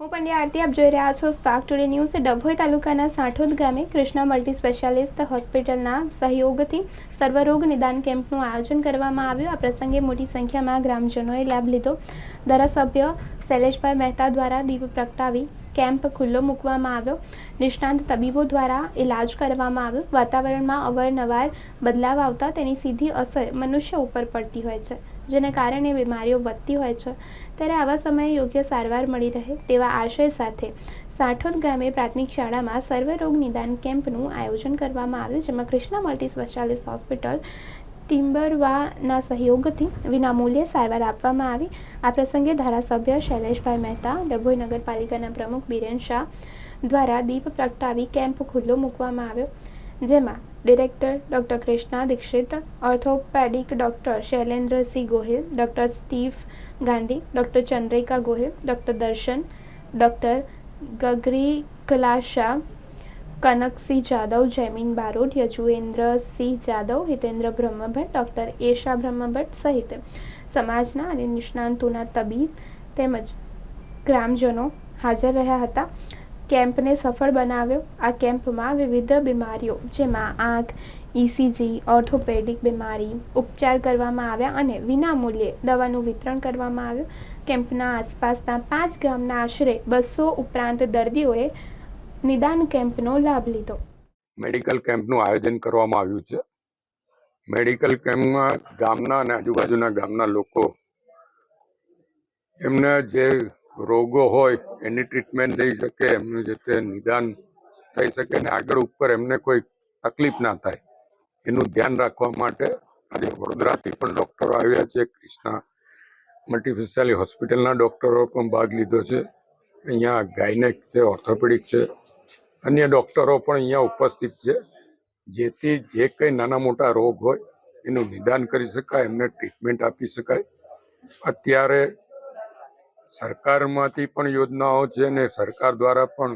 હું પંડ્યા આરતી, આપ જોઈ રહ્યા છો સ્પાર્ક ટુડે ન્યૂઝ ડભોઈ તાલુકાના સાંઠોદ ગામે કૃષ્ણા મલ્ટી સ્પેશિયાલિસ્ટ હોસ્પિટલના સહયોગથી સર્વરોગ નિદાન કેમ્પનું આયોજન કરવામાં આવ્યું. આ પ્રસંગે મોટી સંખ્યામાં ગ્રામજનોએ લાભ લીધો. ધારાસભ્ય શૈલેષભાઈ મહેતા દ્વારા દીપ પ્રગટાવી કેમ્પ ખુલ્લો મૂકવામાં આવ્યો. નિષ્ણાંત તબીબો દ્વારા ઇલાજ કરવામાં આવ્યો. વાતાવરણમાં અવારનવાર બદલાવ આવતા તેની સીધી અસર મનુષ્ય ઉપર પડતી હોય છે. જેને કારણે બીમારીઓ વધતી હોય છે. ત્યારે આવા સમયે યોગ્ય સારવાર મળી રહે તેવા આશય સાથે સાઠોદ ગામે પ્રાથમિક શાળામાં સર્વરોગ નિદાન કેમ્પનું આયોજન કરવામાં આવ્યું, જેમાં કૃષ્ણા મલ્ટી સ્પેશિયાલિસ્ટ હોસ્પિટલ ટિમ્બરવાના સહયોગથી વિનામૂલ્યે સારવાર આપવામાં આવી. આ પ્રસંગે ધારાસભ્ય શૈલેષભાઈ મહેતા, ડભોઈ નગરપાલિકાના પ્રમુખ બિરેન શાહ દ્વારા દીપ પ્રગટાવી કેમ્પ ખુલ્લો મૂકવામાં આવ્યો. જેમાં director doctor Krishna Dikshit, orthopaedic doctor Shailendrasinh Gohil, doctor stiff Gandhi, doctor Chandrika Gohil, doctor Darshan, doctor ગગરી કલાશા કનકસિંહ જાદવ જૈમિન બારોટ, યજુવેન્દ્રસિંહ જાદવ, હિતેન્દ્ર બ્રહ્મભટ્ટ, ડૉક્ટર એશા બ્રહ્મભટ્ટ સહિત સમાજના અને નિષ્ણાંતોના તબીબ તેમજ ગ્રામજનો હાજર રહ્યા હતા. કેમ્પને સફળ બનાવ્યો. આ કેમ્પમાં વિવિધ બીમારીઓ, જેમાં આંખ ઇસીજી ઓર્થોપેડિક બીમારી, ઉપચાર કરવામાં આવ્યા અને વિનામૂલ્યે દવાનું વિતરણ કરવામાં આવ્યું. કેમ્પના આસપાસના પાંચ ગામના આશરે બસો ઉપરાંત દર્દીઓએ નિદાન કેમ્પનો લાભ લીધો. મેડિકલ કેમ્પનું આયોજન કરવામાં આવ્યું છે. મેડિકલ કેમ્પમાં ગામના અને આજુબાજુના ગામના લોકો એમને જે રોગો હોય, એની ટ્રીટમેન્ટ થઈ શકે, એમનું જે તે નિદાન થઈ શકે અને આગળ ઉપર એમને કોઈ તકલીફ ના થાય. એનું ધ્યાન રાખવા માટે આજે વડોદરાથી પણ ડૉક્ટરો આવ્યા છે. ક્રિષ્ના મલ્ટીસ્પેશિયાલિટી હોસ્પિટલના ડૉક્ટરો પણ ભાગ લીધો છે. અહીંયા ગાયનેક છે ઓર્થોપેડિક છે. અન્ય ડૉક્ટરો પણ અહીંયા ઉપસ્થિત છે. જેથી જે કંઈ નાના મોટા રોગ હોય, એનું નિદાન કરી શકાય, એમને ટ્રીટમેન્ટ આપી શકાય. અત્યારે સરકારમાંથી પણ યોજનાઓ છે અને સરકાર દ્વારા પણ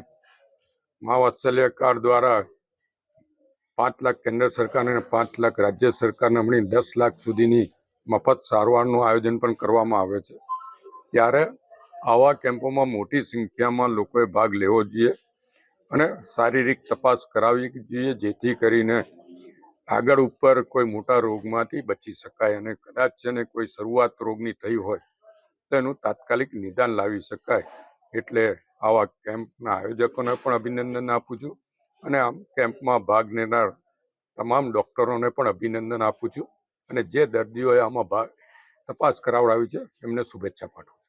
મા વાત્સલ્ય કાર્ડ દ્વારા પાંચ લાખ કેન્દ્ર સરકાર અને પાંચ લાખ રાજ્ય સરકારને હમણાં દસ લાખ સુધીની મફત સારવારનું આયોજન પણ કરવામાં આવે છે. ત્યારે આવા કેમ્પોમાં મોટી સંખ્યામાં લોકોએ ભાગ લેવો જોઈએ અને શારીરિક તપાસ કરાવવી જોઈએ, જેથી કરીને આગળ ઉપર કોઈ મોટા રોગમાંથી બચી શકાય અને કદાચ છે ને કોઈ શરૂઆત રોગની થઈ હોય તો એનું તાત્કાલિક નિદાન લાવી શકાય. એટલે આવા કેમ્પના આયોજકોને પણ અભિનંદન આપું છું અને આમ કેમ્પમાં ભાગ લેનાર તમામ ડૉક્ટરોને પણ અભિનંદન આપું છું. અને જે દર્દીઓએ આમાં ભાગ તપાસ કરાવડાવી છે, એમને શુભેચ્છા પાઠવું